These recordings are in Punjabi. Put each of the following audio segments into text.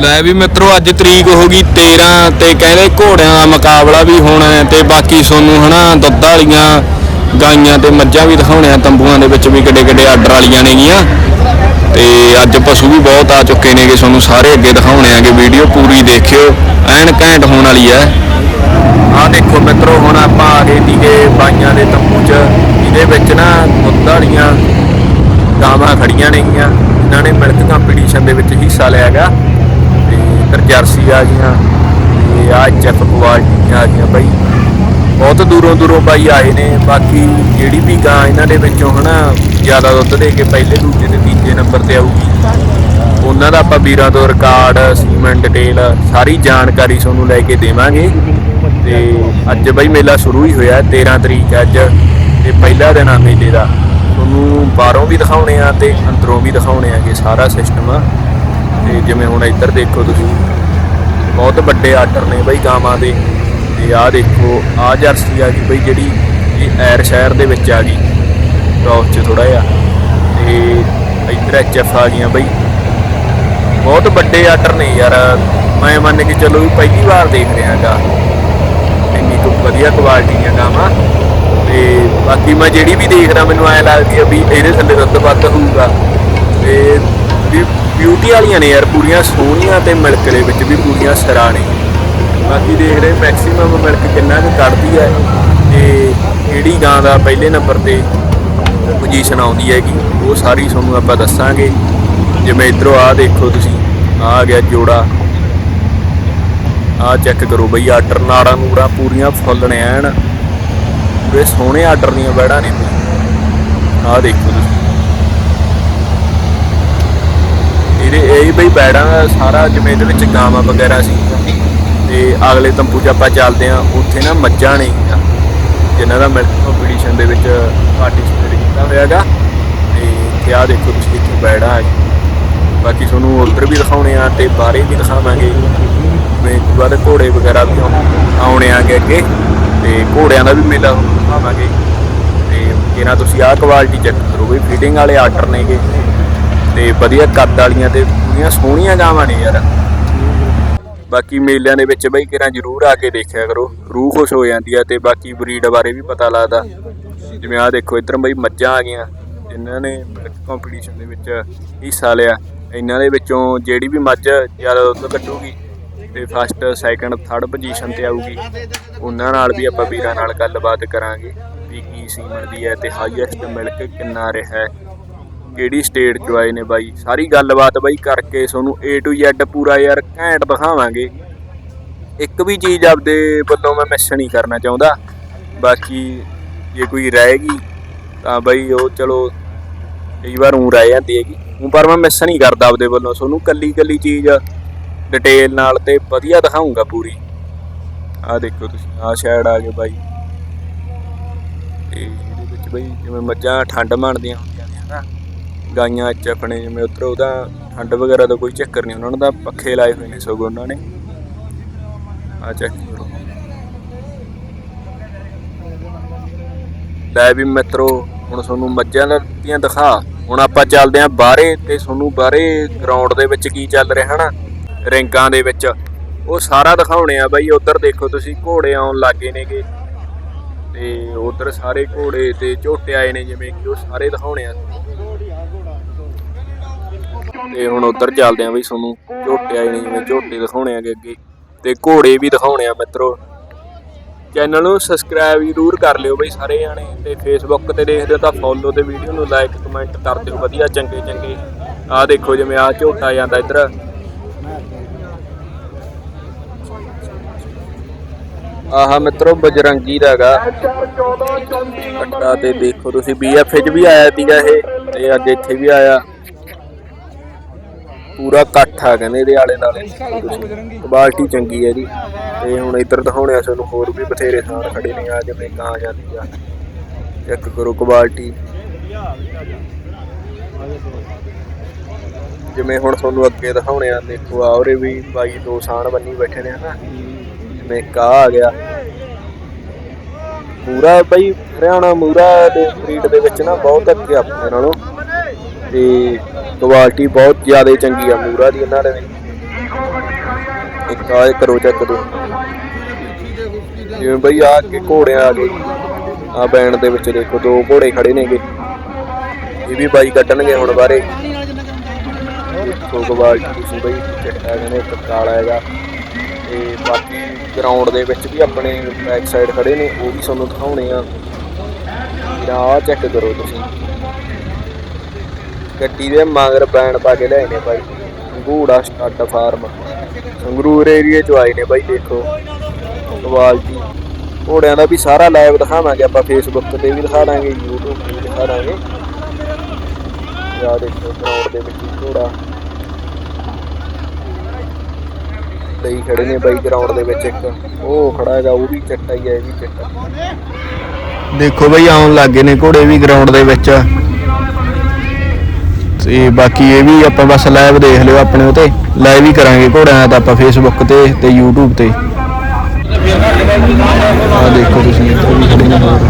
ਲੈ ਵੀ ਮਿੱਤਰੋ, ਅੱਜ ਤਰੀਕ ਹੋ ਗਈ 13 ਤੇ ਕਹਿੰਦੇ ਘੋੜਿਆਂ ਦਾ ਮੁਕਾਬਲਾ ਵੀ ਹੋਣਾ ਹੈ ਤੇ ਬਾਕੀ ਸੋਨੂੰ ਹਨਾ, ਦੁੱਧ ਵਾਲੀਆਂ ਗਾਈਆਂ ਤੇ ਮੱਝਾਂ ਵੀ ਦਿਖਾਉਣੇ ਆ, ਤੰਬੂਆਂ ਦੇ ਵਿੱਚ ਵੀ ਕਿੱਡੇ ਕਿੱਡੇ ਆਰਡਰ ਵਾਲੀਆਂ ਨੇਗੀਆਂ। ਤੇ ਅੱਜ ਪਸ਼ੂ ਵੀ ਬਹੁਤ ਆ ਚੁੱਕੇ ਨੇਗੇ ਤੁਹਾਨੂੰ ਸਾਰੇ ਅੱਗੇ ਦਿਖਾਉਣੇ ਆਗੇ, ਵੀਡੀਓ ਪੂਰੀ ਦੇਖਿਓ, ਐਨ ਘੈਂਟ ਹੋਣ ਵਾਲੀ ਹੈ। ਆਹ ਦੇਖੋ ਮਿੱਤਰੋ, ਹੁਣ ਆਪਾਂ ਆ ਗਏ ਸੀਗੇ ਬਾਈਆਂ ਦੇ ਤੰਬੂ 'ਚ ਇਹਦੇ ਵਿੱਚ ਨਾ ਦੁੱਧ ਵਾਲੀਆਂ ਗਾਵਾਂ ਖੜੀਆਂ ਨੇਗੀਆਂ ਇਹਨਾਂ ਨੇ ਮਿਲਕ ਕੰਪੀਟੀਸ਼ਨ ਦੇ ਵਿੱਚ ਹਿੱਸਾ ਲਿਆ ਫਿਰ ਜਰਸੀ ਆ ਗਈਆਂ, ਤੇ ਆ ਚੱਕ ਕੁਆਲਟੀ ਆ ਗਈਆਂ ਬਾਈ। ਬਹੁਤ ਦੂਰੋਂ ਦੂਰੋਂ ਬਾਈ ਆਏ ਨੇ, ਬਾਕੀ ਜਿਹੜੀ ਵੀ ਗਾਂ ਇਹਨਾਂ ਦੇ ਵਿੱਚੋਂ ਹਨਾ, ਜ਼ਿਆਦਾ ਦੁੱਧ ਦੇ ਕੇ ਪਹਿਲੇ, ਦੂਜੇ ਤੇ ਤੀਜੇ ਨੰਬਰ ਤੇ ਆਊਗੀ। ਉਹਨਾਂ ਦਾ ਆਪਾਂ ਵੀਰਾਂ ਤੋਂ ਰਿਕਾਰਡ ਸੀਮੈਂਟ ਡਿਟੇਲ ਸਾਰੀ ਜਾਣਕਾਰੀ ਤੁਹਾਨੂੰ ਲੈ ਕੇ ਦੇਵਾਂਗੇ। ਤੇ ਅੱਜ ਬਾਈ ਮੇਲਾ ਸ਼ੁਰੂ ਹੀ ਹੋਇਆ 13 ਤਰੀਕ ਅੱਜ, ਤੇ ਪਹਿਲਾ ਦਿਨ ਆ ਮੇਲੇ ਦਾ। ਤੁਹਾਨੂੰ ਬਾਹਰੋਂ ਵੀ ਦਿਖਾਉਣੇ ਆ ਤੇ ਅੰਦਰੋਂ ਵੀ ਦਿਖਾਉਣੇ ਆਗੇ ਸਾਰਾ ਸਿਸਟਮ ਤੇ ਜਿਵੇਂ ਹੁਣ ਇੱਧਰ ਦੇਖੋ ਤੁਸੀਂ, ਬਹੁਤ ਵੱਡੇ ਆਰਡਰ ਨੇ ਬਈ ਗਾਵਾਂ ਦੇ, ਤੇ ਆਹ ਦੇਖੋ, ਆਹ ਜਰਸੀ ਆ ਗਈ ਬਈ ਜਿਹੜੀ ਇਹ ਐਰ ਸ਼ਹਿਰ ਦੇ ਵਿੱਚ ਆ ਗਈ ਟੌਪ 'ਚ ਥੋੜਾ ਜਿਹਾ, ਤੇ ਇੱਧਰ ਐਚਐਫ ਆ ਗਈਆਂ ਬਈ। ਬਹੁਤ ਵੱਡੇ ਆਰਡਰ ਨੇ ਯਾਰ, ਮੈਂ ਮੰਨ ਕੇ ਚੱਲੋ ਵੀ ਪਹਿਲੀ ਵਾਰ ਦੇਖ ਰਿਹਾ ਗਾ ਇੰਨੀ ਕੁ ਵਧੀਆ ਕੁਆਲਿਟੀ ਦੀਆਂ ਗਾਵਾਂ, ਤੇ ਬਾਕੀ ਮੈਂ ਜਿਹੜੀ ਵੀ ਦੇਖਦਾ ਮੈਨੂੰ ਐ ਲੱਗਦੀ ਆ ਵੀ ਇਹਦੇ ਥੱਲੇ ਦੁੱਧ ਵੱਧ ਹੋਊਗਾ। ਵੀ ਬਿਊਟੀ ਵਾਲੀਆਂ ਨੇ ਯਾਰ, ਪੂਰੀਆਂ ਸੋਹਣੀਆਂ ਤੇ ਮਿਲਕ ਦੇ ਵਿੱਚ ਵੀ ਪੂਰੀਆਂ ਸਰਾ ਨੇ। ਬਾਕੀ ਦੇਖ ਰਹੇ ਮੈਕਸਿਮਮ ਮਿਲਕ ਕਿੰਨਾ ਕੁ ਕੱਢਦੀ ਹੈ ਤੇ ਕਿਹੜੀ ਗਾਂ ਦਾ ਪਹਿਲੇ ਨੰਬਰ ਤੇ ਪੋਜੀਸ਼ਨ ਆਉਂਦੀ ਹੈਗੀ, ਉਹ ਸਾਰੀ ਤੁਹਾਨੂੰ ਆਪਾਂ ਦੱਸਾਂਗੇ। ਜਿਵੇਂ ਇਧਰੋਂ ਆ ਦੇਖੋ ਤੁਸੀਂ ਆ ਗਿਆ ਜੋੜਾ। ਆ ਚੈੱਕ ਕਰੋ ਬਈ ਆਰਡਰ ਨਾੜਾਂ ਨੂੜਾਂ ਪੂਰੀਆਂ ਫੁੱਲ ਨੇ ਐਨ। ਪੂਰੇ ਸੋਹਣੇ ਆਰਡਰ ਦੀਆਂ ਬੈੜਾਂ ਨੇ। ਆਹ ਦੇਖੋ ਤੁਸੀਂ। ਇਹਦੇ ਇਹ ਬਈ ਬੈੜਾਂ ਦਾ ਸਾਰਾ ਜਿਵੇਂ ਇਹਦੇ ਵਿੱਚ ਗਾਵਾਂ ਵਗੈਰਾ ਸੀ। ਤੇ ਅਗਲੇ ਤੰਬੂ 'ਚ ਆਪਾਂ ਚੱਲਦੇ ਆ ਉੱਥੇ ਨਾ ਮੱਝਾਂ ਨੇ ਜਿਨ੍ਹਾਂ ਦਾ ਮਿਲਕ ਕੰਪੀਟੀਸ਼ਨ ਦੇ ਵਿੱਚ ਪਾਰਟਿਸਿਪੇਟ ਕੀਤਾ ਹੋਇਆਗਾ ਤੇ ਇੱਥੇ ਆ ਦੇਖੋ ਤੁਸੀਂ ਇੱਥੇ ਬੈੜਾ ਹੈ ਬਾਕੀ ਤੁਹਾਨੂੰ ਉਧਰ ਵੀ ਦਿਖਾਉਣੇ ਆ ਤੇ ਬਾਰੇ ਵੀ ਦਿਖਾਵਾਂਗੇ। ਜਿਵੇਂ ਬਾਅਦ ਘੋੜੇ ਵਗੈਰਾ ਵੀ ਆਉਣ- ਆਉਣੇ ਆਗੇ ਅੱਗੇ, ਤੇ ਘੋੜਿਆਂ ਦਾ ਵੀ ਮੇਲਾ ਤੁਹਾਨੂੰ ਦਿਖਾਵਾਂਗੇ। ਤੇ ਇਹਨਾਂ ਤੁਸੀਂ ਆਹ ਕੁਆਲਿਟੀ ਚੈੱਕ ਕਰੋ ਵੀ ਫੀਡਿੰਗ ਵਾਲੇ ਆਰਡਰ ਨੇਗੇ। ਤੇ ਵਧੀਆ ਕੱਦ ਵਾਲੀਆਂ ਤੇ ਪੂਰੀਆਂ ਸੋਹਣੀਆਂ ਗਾਵਾਂ ਨੇ ਯਾਰ। ਬਾਕੀ ਮੇਲਿਆਂ ਦੇ ਵਿੱਚ ਬਈ ਕਿਰਾਂ ਜ਼ਰੂਰ ਆ ਕੇ ਦੇਖਿਆ ਕਰੋ। ਰੂਹ ਖੁਸ਼ ਹੋ ਜਾਂਦੀ ਆ ਤੇ ਬਾਕੀ ਬਰੀਡ ਬਾਰੇ ਵੀ ਪਤਾ ਲੱਗਦਾ। ਜਿਵੇਂ ਆ ਦੇਖੋ, ਇੱਧਰ ਬਈ ਮੱਝਾਂ ਆ ਗਈਆਂ। ਜਿਨ੍ਹਾਂ ਨੇ ਕੰਪੀਟੀਸ਼ਨ ਦੇ ਵਿੱਚ ਹਿੱਸਾ ਲਿਆ। ਇਹਨਾਂ ਦੇ ਵਿੱਚੋਂ ਜਿਹੜੀ ਵੀ ਮੱਝ ਜ਼ਿਆਦਾ ਦੁੱਧ ਕੱਢੂਗੀ ਤੇ ਫਸਟ ਸੈਕੰਡ ਥਰਡ ਪੋਜੀਸ਼ਨ ਤੇ ਆਊਗੀ, ਉਹਨਾਂ ਨਾਲ ਵੀ ਆਪਾਂ ਵੀਰਾਂ ਨਾਲ ਗੱਲਬਾਤ ਕਰਾਂਗੇ ਵੀ ਕੀ ਸੀਮਨ ਦੀ ਹੈ ਤੇ ਹਾਈਐਸਟ ਮਿਲਕ ਕਿੰਨਾ ਰਿਹਾ ਹੈ। ਕਿਹੜੀ ਸਟੇਟ ਚੋਂ ਆਏ ਨੇ ਬਾਈ? ਸਾਰੀ ਗੱਲਬਾਤ ਬਾਈ ਕਰਕੇ ਤੁਹਾਨੂੰ A to Z ਪੂਰਾ ਯਾਰ ਘੈਂਟ ਦਿਖਾਵਾਂਗੇ। ਇੱਕ ਵੀ ਚੀਜ਼ ਆਪਦੇ ਵੱਲੋਂ ਮੈਂ ਮਿਸ ਨਹੀਂ ਕਰਨਾ ਚਾਹੁੰਦਾ। ਬਾਕੀ ਜੇ ਕੋਈ ਰਹੇਗੀ ਤਾਂ ਬਾਈ ਉਹ ਚਲੋ ਕਈ ਵਾਰ ਉਂ ਰਹਿ ਜਾਂਦੀ ਹੈਗੀ। ਊਂ ਪਰ ਮੈਂ ਮਿਸ ਨਹੀਂ ਕਰਦਾ ਆਪਦੇ ਵੱਲੋਂ। ਤੁਹਾਨੂੰ ਕੱਲੀ ਕੱਲੀ ਚੀਜ਼ ਡਿਟੇਲ ਨਾਲ ਤੇ ਵਧੀਆ ਦਿਖਾਉਂਗਾ ਪੂਰੀ। ਆਹ ਦੇਖੋ ਤੁਸੀਂ, ਆਹ ਸ਼ਾਇਡ ਆ ਗਏ ਬਾਈ। ਤੇ ਇਹਦੇ ਵਿੱਚ ਬਾਈ ਜਿਵੇਂ ਮੱਝਾਂ ਠੰਡ ਮੰਨਦੀਆਂ ਹੁੰਦੀਆਂ ਨੇ, ਹਨਾ? ਗਾਈਆਂ ਚੱਕਣੇ ਜਿਵੇਂ ਉੱਧਰ ਉਹਦਾ ਠੰਡ ਵਗੈਰਾ ਦਾ ਕੋਈ ਚੱਕਰ ਨਹੀਂ, ਉਹਨਾਂ ਨੂੰ ਤਾਂ ਪੱਖੇ ਲਾਏ ਹੋਏ ਨੇ ਸਗੋਂ ਉਹਨਾਂ ਨੇ। ਆ ਚੈੱਕ ਕਰੋ। ਲੈ ਵੀ ਮਿੱਤਰੋ, ਹੁਣ ਤੁਹਾਨੂੰ ਮੱਝਾਂ ਦੀਆਂ ਦਿਖਾ। ਹੁਣ ਆਪਾਂ ਚੱਲਦੇ ਆਂ ਬਾਹਰੇ ਤੇ ਤੁਹਾਨੂੰ ਬਾਹਰੇ ਗਰਾਊਂਡ ਦੇ ਵਿੱਚ ਕੀ ਚੱਲ ਰਿਹਾ ਨਾ ਰਿੰਗਾਂ ਦੇ ਵਿੱਚ। ਉਹ ਸਾਰਾ ਦਿਖਾਉਣੇ ਆ ਬਾਈ, ਉਧਰ ਦੇਖੋ ਤੁਸੀਂ, ਘੋੜੇ ਆਉਣ ਲੱਗੇ ਨੇਗੇ। ਤੇ ਉਧਰ ਸਾਰੇ ਘੋੜੇ ਤੇ ਝੋਟੇ ਆਏ ਨੇ, ਜਿਵੇਂ ਕਿ ਉਹ ਸਾਰੇ ਦਿਖਾਉਣੇ ਆ। ਤੇ ਹੁਣ ਉਧਰ ਚੱਲਦੇ ਆ ਬਈ ਤੁਹਾਨੂੰ ਝੋਟੇ ਆਏ ਨੇ ਜਿਵੇਂ ਝੋਟੇ ਦਿਖਾਉਣੇ ਆਗੇ ਅੱਗੇ। ਤੇ ਘੋੜੇ ਵੀ ਦਿਖਾਉਣੇ ਆ ਮਿੱਤਰੋ। ਚੈਨਲ ਨੂੰ ਸਬਸਕ੍ਰਾਈਬ ਜ਼ਰੂਰ ਕਰ ਲਿਓ ਬਈ ਸਾਰੇ ਜਾਣੇ। ਤੇ ਫੇਸਬੁੱਕ ਤੇ ਦੇਖਦੇ ਹੋ ਤਾਂ ਫੋਲੋ ਤੇ ਵੀਡੀਓ ਨੂੰ ਲਾਈਕ ਕਮੈਂਟ ਕਰ ਦਿਓ। ਵਧੀਆ ਚੰਗੇ ਚੰਗੇ। ਆਹ ਦੇਖੋ ਜਿਵੇਂ ਆਹ ਝੋਟਾ ਜਾਂਦਾ ਇੱਧਰ। ਆਹ ਮਿੱਤਰੋ ਬਜਰੰਗੀ ਦਾ ਹੈਗਾ। ਕੱਟਾ ਤੇ ਦੇਖੋ ਤੁਸੀਂ ਬੀਐਫ ਚ ਵੀ ਆਇਆ ਸੀਗਾ ਇਹ। ਤੇ ਅੱਜ ਇੱਥੇ ਵੀ ਆਇਆ। ਪੂਰਾ ਇਕੱਠ ਆ ਕਹਿੰਦੇ ਇਹਦੇ ਆਲੇ ਨਾਲੇ। ਕੁਆਲਿਟੀ ਚੰਗੀ ਹੈ ਇਹਦੀ। ਤੇ ਹੁਣ ਇੱਧਰ ਦਿਖਾਉਣੇ ਆ ਤੁਹਾਨੂੰ ਹੋਰ ਵੀ ਬਥੇਰੇ ਥਾਂ ਖੜੇ ਨੇ ਆ ਜਿਵੇਂ ਕਾਂ ਜਾਂਦੀ ਆ। ਚੈੱਕ ਕਰੋ ਕੁਆਲਿਟੀ ਜਿਵੇਂ ਹੁਣ ਤੁਹਾਨੂੰ ਅੱਗੇ ਦਿਖਾਉਣੇ ਆ ਦੇਖੋ ਆ ਉਰੇ ਵੀ ਬਾਈ ਦੋ ਸਾਣ ਬੰਨੀ ਬੈਠੇ ਨੇ ਹਨਾ। ਜਿਵੇਂ ਕਾ ਆ ਗਿਆ। ਪੂਰਾ ਬਈ ਹਰਿਆਣਾ ਮੂਰਾ ਦੇ ਬਰੀਡ ਦੇ ਵਿੱਚ ਨਾ ਬਹੁਤ ਅੱਗੇ ਆਪਣੇ ਨਾਲੋਂ। ਤੇ ਕੁਆਲਿਟੀ ਬਹੁਤ ਜ਼ਿਆਦਾ ਚੰਗੀ ਆ, ਮੂਰਾ ਦੀ ਇਹਨਾਂ ਦੇ ਇੱਕ ਆ ਕਰੋ ਚੈੱਕ ਦੋ। ਜਿਵੇਂ ਬਈ ਆ ਅੱਗੇ ਘੋੜੇ ਆ ਗਏ ਆ ਬੈਂਡ ਦੇ ਵਿੱਚ ਦੇਖੋ, ਦੋ ਘੋੜੇ ਖੜੇ ਨੇਗੇ। ਇਹ ਵੀ ਬਾਈ ਕੱਢਣਗੇ ਹੁਣ ਬਾਰੇ ਦੇਖੋ ਤੁਸੀਂ ਬਈ ਚਿੱਟਾ ਕਹਿੰਦੇ ਇੱਕ ਹੈਗਾ। ਤੇ ਬਾਕੀ ਗਰਾਊਂਡ ਦੇ ਵਿੱਚ ਵੀ ਆਪਣੇ ਬੈਕ ਸਾਈਡ ਖੜੇ ਨੇ, ਉਹ ਵੀ ਤੁਹਾਨੂੰ ਦਿਖਾਉਣੇ ਆ। ਆ ਚੈੱਕ ਕਰੋ ਤੁਸੀਂ। ਗੱਡੀ ਦੇ ਮਗਰ ਬੈਣ ਪਾ ਕੇ ਲਿਆਏ ਨੇ ਬਾਈ। ਘੂੜਾ ਸਟੱਡ ਫਾਰਮ। ਸੰਗਰੂਰ ਏਰੀਏ ਚ ਆਏ ਨੇ ਬਾਈ, ਦੇਖੋ। ਕੁਆਲਿਟੀ। ਘੋੜਿਆਂ ਦਾ ਵੀ ਸਾਰਾ ਲਾਈਵ ਦਿਖਾਵਾਂਗੇ ਆਪਾਂ ਫੇਸਬੁੱਕ ਤੇ ਵੀ ਦਿਖਾ ਦਾਂਗੇ, YouTube ਤੇ ਵੀ ਦਿਖਾ ਦਾਂਗੇ। ਯਾ ਦੇਖੋ ਗਰਾਊਂਡ ਦੇ ਵਿੱਚ ਘੋੜਾ। ਲਈ ਖੜੇ ਨੇ ਬਾਈ ਗਰਾਊਂਡ ਦੇ ਵਿੱਚ ਇੱਕ। ਉਹ ਖੜਾ ਹੈਗਾ, ਉਹ ਵੀ ਚਿੱਟਾ ਹੀ ਹੈ, ਇਹ ਵੀ ਚਿੱਟਾ। ਦੇਖੋ ਬਈ, ਆਉਣ ਲੱਗੇ ਨੇ ਘੋੜੇ ਵੀ ਗਰਾਊਂਡ ਦੇ ਵਿੱਚ। ਤੇ ਬਾਕੀ ਇਹ ਵੀ ਆਪਾਂ ਬਸ ਲਾਈਵ ਦੇਖ ਲਿਓ ਆਪਣੇ ਉਤੇ। ਲਾਈਵ ਹੀ ਕਰਾਂਗੇ ਘੋੜਿਆਂ ਦਾ ਆਪਾਂ ਫੇਸਬੁੱਕ ਤੇ ਤੇ YouTube ਤੇ। ਆ ਦੇਖੋ ਤੁਸੀਂ ਇੱਥੇ ਵੀ ਖੜੇ ਨੇ ਹੋਰ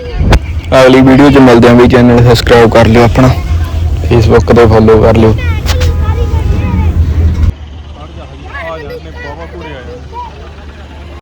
ਅਗਲੀ ਵੀਡੀਓ 'ਚ ਮਿਲਦੇ ਆਂ ਵੀ ਚੈਨਲ ਸਬਸਕ੍ਰਾਈਬ ਕਰ ਲਿਓ ਆਪਣਾ ਫੇਸਬੁੱਕ ਤੇ ਫੋਲੋ ਕਰ ਲਿਓ।